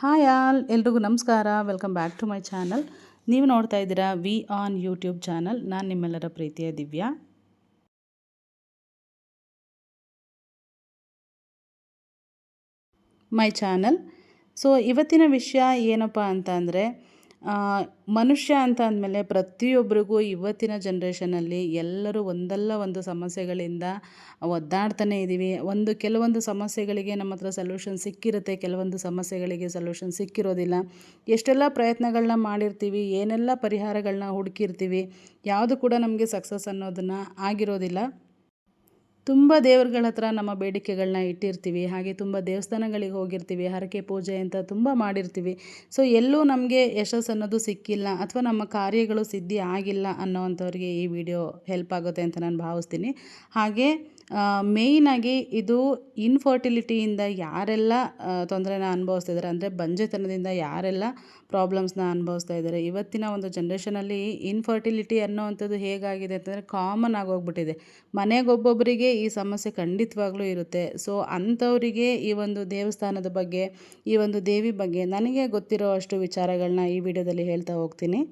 Hi all, ಎಲ್ರಿಗೂ ನಮಸ್ಕಾರ. Welcome back to my channel ನೀವು ನೋಡ್ತಾ ಇದ್ದೀರಾ ವಿ ಆನ್ ಯೂಟ್ಯೂಬ್ ಚಾನಲ್ ನಾನು ನಿಮ್ಮೆಲ್ಲರ ಪ್ರೀತಿಯ ದಿವ್ಯಾ. ಮೈ ಚಾನಲ್ ಸೊ ಇವತ್ತಿನ ವಿಷಯ ಏನಪ್ಪ ಅಂತ ಅಂದರೆ ಮನುಷ್ಯ ಅಂತ ಅಂದಮೇಲೆ ಪ್ರತಿಯೊಬ್ಬರಿಗೂ ಇವತ್ತಿನ ಜನ್ರೇಷನಲ್ಲಿ ಎಲ್ಲರೂ ಒಂದಲ್ಲ ಒಂದು ಸಮಸ್ಯೆಗಳಿಂದ ಒದ್ದಾಡ್ತಾನೆ ಇದ್ದೀವಿ. ಒಂದು ಕೆಲವೊಂದು ಸಮಸ್ಯೆಗಳಿಗೆ ನಮ್ಮ ಹತ್ರ ಸೊಲ್ಯೂಷನ್ ಸಿಕ್ಕಿರುತ್ತೆ, ಕೆಲವೊಂದು ಸಮಸ್ಯೆಗಳಿಗೆ ಸೊಲ್ಯೂಷನ್ ಸಿಕ್ಕಿರೋದಿಲ್ಲ. ಎಷ್ಟೆಲ್ಲ ಪ್ರಯತ್ನಗಳನ್ನ ಮಾಡಿರ್ತೀವಿ, ಏನೆಲ್ಲ ಪರಿಹಾರಗಳನ್ನ ಹುಡುಕಿರ್ತೀವಿ, ಯಾವುದು ಕೂಡ ನಮಗೆ ಸಕ್ಸಸ್ ಅನ್ನೋದನ್ನು ಆಗಿರೋದಿಲ್ಲ. ತುಂಬ ದೇವ್ರುಗಳ ಹತ್ರ ನಮ್ಮ ಬೇಡಿಕೆಗಳನ್ನ ಇಟ್ಟಿರ್ತೀವಿ, ಹಾಗೆ ತುಂಬ ದೇವಸ್ಥಾನಗಳಿಗೆ ಹೋಗಿರ್ತೀವಿ, ಹರಕೆ ಪೂಜೆ ಅಂತ ತುಂಬ ಮಾಡಿರ್ತೀವಿ. ಸೊ ಎಲ್ಲೂ ನಮಗೆ ಯಶಸ್ಸು ಅನ್ನೋದು ಸಿಕ್ಕಿಲ್ಲ ಅಥವಾ ನಮ್ಮ ಕಾರ್ಯಗಳು ಸಿದ್ಧಿ ಆಗಿಲ್ಲ ಅನ್ನೋವಂಥವ್ರಿಗೆ ಈ ವಿಡಿಯೋ ಹೆಲ್ಪ್ ಆಗುತ್ತೆ ಅಂತ ನಾನು ಭಾವಿಸ್ತೀನಿ. ಹಾಗೆ ಮೇಯ್ನಾಗಿ ಇದು ಇನ್ಫರ್ಟಿಲಿಟಿಯಿಂದ ಯಾರೆಲ್ಲ ತೊಂದರೆನ ಅನುಭವಿಸ್ತಿದ್ದಾರೆ ಅಂದರೆ ಬಂಜೆತನದಿಂದ ಯಾರೆಲ್ಲ ಪ್ರಾಬ್ಲಮ್ಸ್ನ ಅನುಭವಿಸ್ತಾ ಇದ್ದಾರೆ. ಇವತ್ತಿನ ಒಂದು ಜನ್ರೇಷನಲ್ಲಿ ಇನ್ಫರ್ಟಿಲಿಟಿ ಅನ್ನೋವಂಥದ್ದು ಹೇಗಾಗಿದೆ ಅಂತಂದರೆ ಕಾಮನ್ ಆಗೋಗ್ಬಿಟ್ಟಿದೆ ಮನೆಗೊಬ್ಬೊಬ್ಬರಿಗೆ ಈ ಸಮಸ್ಯೆ ಖಂಡಿತವಾಗ್ಲೂ ಇರುತ್ತೆ. ಸೊ ಅಂಥವರಿಗೆ ಈ ಒಂದು ದೇವಸ್ಥಾನದ ಬಗ್ಗೆ, ಈ ಒಂದು ದೇವಿ ಬಗ್ಗೆ ನನಗೆ ಗೊತ್ತಿರೋ ಅಷ್ಟು ವಿಚಾರಗಳನ್ನ ಈ ವಿಡಿಯೋದಲ್ಲಿ ಹೇಳ್ತಾ ಹೋಗ್ತೀನಿ.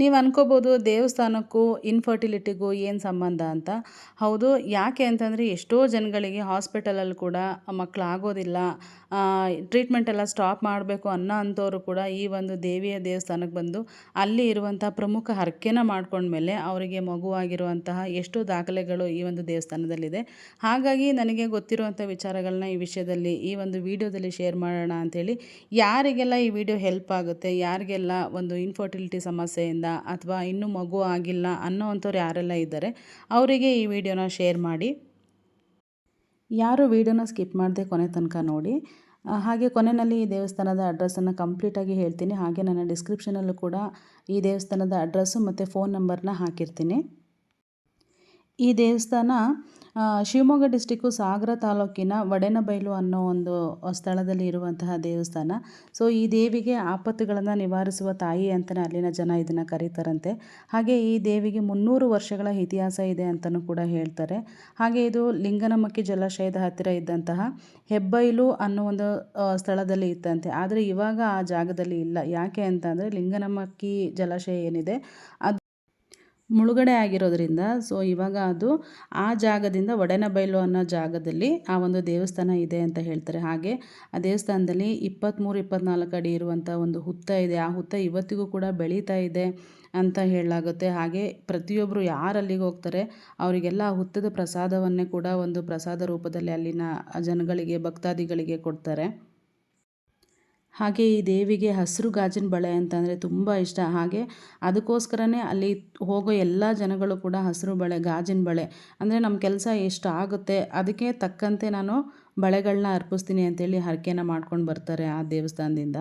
ನೀವು ಅನ್ಕೋಬೋದು ದೇವಸ್ಥಾನಕ್ಕೂ ಇನ್ಫರ್ಟಿಲಿಟಿಗೂ ಏನು ಸಂಬಂಧ ಅಂತ. ಹೌದು, ಯಾಕೆ ಅಂತಂದರೆ ಎಷ್ಟೋ ಜನಗಳಿಗೆ ಹಾಸ್ಪಿಟಲಲ್ಲಿ ಕೂಡ ಮಕ್ಕಳಾಗೋದಿಲ್ಲ ಟ್ರೀಟ್ಮೆಂಟ್ ಎಲ್ಲ ಸ್ಟಾಪ್ ಮಾಡಬೇಕು ಅನ್ನೋ ಅಂಥವ್ರು ಕೂಡ ಈ ಒಂದು ದೇವಿಯ ದೇವಸ್ಥಾನಕ್ಕೆ ಬಂದು ಅಲ್ಲಿ ಇರುವಂಥ ಪ್ರಮುಖ ಹರಕೆನ ಮಾಡ್ಕೊಂಡ್ಮೇಲೆ ಅವರಿಗೆ ಮಗುವಾಗಿರುವಂತಹ ಎಷ್ಟು ದಾಖಲೆಗಳು ಈ ಒಂದು ದೇವಸ್ಥಾನದಲ್ಲಿದೆ. ಹಾಗಾಗಿ ನನಗೆ ಗೊತ್ತಿರುವಂಥ ವಿಚಾರಗಳನ್ನ ಈ ವಿಷಯದಲ್ಲಿ ಈ ಒಂದು ವಿಡಿಯೋದಲ್ಲಿ ಶೇರ್ ಮಾಡೋಣ ಅಂಥೇಳಿ, ಯಾರಿಗೆಲ್ಲ ಈ ವಿಡಿಯೋ ಹೆಲ್ಪ್ ಆಗುತ್ತೆ, ಯಾರಿಗೆಲ್ಲ ಒಂದು ಇನ್ಫರ್ಟಿಲಿಟಿ ಸಮಸ್ಯೆಯಿಂದ ಅಥವಾ ಇನ್ನೂ ಮಗು ಆಗಿಲ್ಲ ಅನ್ನೋ ಅಂಥವ್ರು ಯಾರೆಲ್ಲ ಇದ್ದಾರೆ, ಅವರಿಗೆ ಈ ವಿಡಿಯೋನ ಶೇರ್ ಮಾಡಿ. ಯಾರು ವಿಡಿಯೋನ ಸ್ಕಿಪ್ ಮಾಡದೆ ಕೊನೆ ತನಕ ನೋಡಿ. ಹಾಗೆ ಕೊನೆಯಲ್ಲಿ ಈ ದೇವಸ್ಥಾನದ ಅಡ್ರೆಸ್ಸನ್ನು ಕಂಪ್ಲೀಟಾಗಿ ಹೇಳ್ತೀನಿ. ಹಾಗೆ ನನ್ನ ಡಿಸ್ಕ್ರಿಪ್ಷನಲ್ಲೂ ಕೂಡ ಈ ದೇವಸ್ಥಾನದ ಅಡ್ರೆಸ್ಸು ಮತ್ತು ಫೋನ್ ನಂಬರ್ನ ಹಾಕಿರ್ತೀನಿ. ಈ ದೇವಸ್ಥಾನ ಶಿವಮೊಗ್ಗ ಡಿಸ್ಟಿಕ್ಕು ಸಾಗರ ತಾಲೂಕಿನ ವಡೆನಬೈಲು ಅನ್ನೋ ಒಂದು ಸ್ಥಳದಲ್ಲಿ ಇರುವಂತಹ ದೇವಸ್ಥಾನ. ಸೊ, ಈ ದೇವಿಗೆ ಆಪತ್ತುಗಳನ್ನು ನಿವಾರಿಸುವ ತಾಯಿ ಅಂತಲೇ ಅಲ್ಲಿನ ಜನ ಇದನ್ನು ಕರೀತಾರಂತೆ. ಹಾಗೆ ಈ ದೇವಿಗೆ ಮುನ್ನೂರು ವರ್ಷಗಳ ಇತಿಹಾಸ ಇದೆ ಅಂತಲೂ ಕೂಡ ಹೇಳ್ತಾರೆ. ಹಾಗೆ ಇದು ಲಿಂಗನಮಕ್ಕಿ ಜಲಾಶಯದ ಹತ್ತಿರ ಇದ್ದಂತಹ ಹೆಬ್ಬೈಲು ಅನ್ನೋ ಒಂದು ಸ್ಥಳದಲ್ಲಿ ಇತ್ತಂತೆ. ಆದರೆ ಇವಾಗ ಆ ಜಾಗದಲ್ಲಿ ಇಲ್ಲ. ಯಾಕೆ ಅಂತಂದರೆ ಲಿಂಗನಮಕ್ಕಿ ಜಲಾಶಯ ಏನಿದೆ, ಅದು ಮುಳುಗಡೆ ಆಗಿರೋದ್ರಿಂದ, ಸೊ ಇವಾಗ ಅದು ಆ ಜಾಗದಿಂದ ಒಡೆನಬೈಲು ಅನ್ನೋ ಜಾಗದಲ್ಲಿ ಆ ಒಂದು ದೇವಸ್ಥಾನ ಇದೆ ಅಂತ ಹೇಳ್ತಾರೆ. ಹಾಗೆ ಆ ದೇವಸ್ಥಾನದಲ್ಲಿ ಇಪ್ಪತ್ತ್ಮೂರು ಇಪ್ಪತ್ತ್ನಾಲ್ಕು ಅಡಿ ಇರುವಂಥ ಒಂದು ಹುತ್ತ ಇದೆ. ಆ ಹುತ್ತ ಇವತ್ತಿಗೂ ಕೂಡ ಬೆಳೀತಾ ಇದೆ ಅಂತ ಹೇಳಲಾಗುತ್ತೆ. ಹಾಗೆ ಪ್ರತಿಯೊಬ್ಬರು ಯಾರು ಅಲ್ಲಿಗೆ ಹೋಗ್ತಾರೆ, ಅವರಿಗೆಲ್ಲ ಆ ಹುತ್ತದ ಪ್ರಸಾದವನ್ನೇ ಕೂಡ ಒಂದು ಪ್ರಸಾದ ರೂಪದಲ್ಲಿ ಅಲ್ಲಿನ ಜನಗಳಿಗೆ, ಭಕ್ತಾದಿಗಳಿಗೆ ಕೊಡ್ತಾರೆ. ಹಾಗೆ ಈ ದೇವಿಗೆ ಹಸಿರು ಗಾಜಿನ ಬಳೆ ಅಂತಂದರೆ ತುಂಬ ಇಷ್ಟ. ಹಾಗೆ ಅದಕ್ಕೋಸ್ಕರನೇ ಅಲ್ಲಿ ಹೋಗೋ ಎಲ್ಲ ಜನಗಳು ಕೂಡ ಹಸಿರು ಬಳೆ, ಗಾಜಿನ ಬಳೆ ಅಂದರೆ ನಮ್ಮ ಕೆಲಸ ಎಷ್ಟು ಆಗುತ್ತೆ ಅದಕ್ಕೆ ತಕ್ಕಂತೆ ನಾನು ಬಳೆಗಳನ್ನ ಅರ್ಪಿಸ್ತೀನಿ ಅಂತೇಳಿ ಹರಕೆನ ಮಾಡ್ಕೊಂಡು ಬರ್ತಾರೆ ಆ ದೇವಸ್ಥಾನದಿಂದ.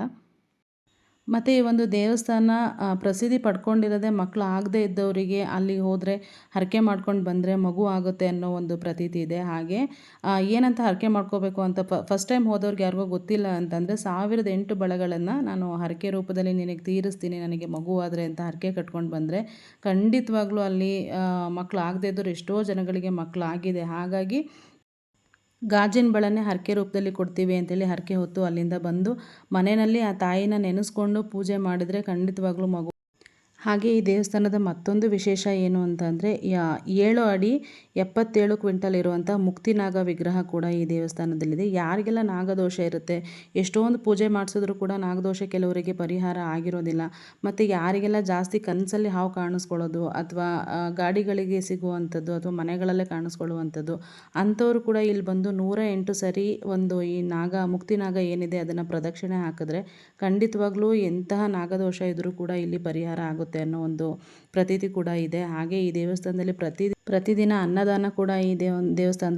ಮತ್ತು ಈ ಒಂದು ದೇವಸ್ಥಾನ ಪ್ರಸಿದ್ಧಿ ಪಡ್ಕೊಂಡಿರೋದೆ ಮಕ್ಕಳು ಆಗದೇ ಇದ್ದವರಿಗೆ ಅಲ್ಲಿಗೆ ಹೋದರೆ ಹರಕೆ ಮಾಡ್ಕೊಂಡು ಬಂದರೆ ಮಗು ಆಗುತ್ತೆ ಅನ್ನೋ ಒಂದು ಪ್ರತೀತಿ ಇದೆ. ಹಾಗೆ ಏನಂತ ಹರಕೆ ಮಾಡ್ಕೋಬೇಕು ಅಂತ ಫಸ್ಟ್ ಟೈಮ್ ಹೋದವ್ರಿಗೆ ಯಾರಿಗೂ ಗೊತ್ತಿಲ್ಲ ಅಂತಂದರೆ ಸಾವಿರದ ಎಂಟು ಬಳೆಗಳನ್ನು ನಾನು ಹರಕೆ ರೂಪದಲ್ಲಿ ನಿನಗೆ ತೀರಿಸ್ತೀನಿ, ನನಗೆ ಮಗು ಆದರೆ ಅಂತ ಹರಕೆ ಕಟ್ಕೊಂಡು ಬಂದರೆ ಖಂಡಿತವಾಗ್ಲೂ ಅಲ್ಲಿ ಮಕ್ಕಳು ಆಗದೇ ಇದ್ದವ್ರು ಎಷ್ಟೋ ಜನಗಳಿಗೆ ಮಕ್ಕಳಾಗಿದೆ ಹಾಗಾಗಿ ಗಾಜಿನ ಬಳನೆ ಹರಕೆ ರೂಪದಲ್ಲಿ ಕೊಡ್ತೀವಿ ಅಂತೇಳಿ ಹರಕೆ ಹೊತ್ತು ಅಲ್ಲಿಂದ ಬಂದು ಮನೆಯಲ್ಲಿ ಆ ತಾಯಿನ ನೆನೆಸ್ಕೊಂಡು ಪೂಜೆ ಮಾಡಿದರೆ ಖಂಡಿತವಾಗ್ಲೂ ಮಗು ಹಾಗೆ ಈ ದೇವಸ್ಥಾನದ ಮತ್ತೊಂದು ವಿಶೇಷ ಏನು ಅಂತಂದರೆ ಏಳು ಅಡಿ ಎಪ್ಪತ್ತೇಳು ಕ್ವಿಂಟಲ್ ಇರುವಂಥ ಮುಕ್ತಿನಾಗ ವಿಗ್ರಹ ಕೂಡ ಈ ದೇವಸ್ಥಾನದಲ್ಲಿದೆ. ಯಾರಿಗೆಲ್ಲ ನಾಗದೋಷ ಇರುತ್ತೆ, ಎಷ್ಟೊಂದು ಪೂಜೆ ಮಾಡಿಸಿದ್ರು ಕೂಡ ನಾಗದೋಷ ಕೆಲವರಿಗೆ ಪರಿಹಾರ ಆಗಿರೋದಿಲ್ಲ. ಮತ್ತು ಯಾರಿಗೆಲ್ಲ ಜಾಸ್ತಿ ಕನಸಲ್ಲಿ ಹಾವು ಕಾಣಿಸ್ಕೊಳ್ಳೋದು ಅಥವಾ ಗಾಡಿಗಳಿಗೆ ಸಿಗುವಂಥದ್ದು ಅಥವಾ ಮನೆಗಳಲ್ಲೇ ಕಾಣಿಸ್ಕೊಳ್ಳುವಂಥದ್ದು, ಅಂಥವ್ರು ಕೂಡ ಇಲ್ಲಿ ಬಂದು ನೂರ ಎಂಟು ಸರಿ ಒಂದು ಈ ನಾಗ, ಮುಕ್ತಿನಾಗ ಏನಿದೆ ಅದನ್ನು ಪ್ರದಕ್ಷಿಣೆ ಹಾಕಿದ್ರೆ ಖಂಡಿತವಾಗ್ಲೂ ಎಂತಹ ನಾಗದೋಷ ಇದ್ದರೂ ಕೂಡ ಇಲ್ಲಿ ಪರಿಹಾರ ಆಗುತ್ತೆ. ಅನ್ನೋ ಒಂದು ಪ್ರತೀತಿ ಕೂಡ ಇದೆ. ಹಾಗೆ ಈ ದೇವಸ್ಥಾನದಲ್ಲಿ ಪ್ರತಿ ಪ್ರತಿದಿನ ಅನ್ನದಾನ ಕೂಡ ಈ ದೇವ, ದೇವಸ್ಥಾನದಲ್ಲಿ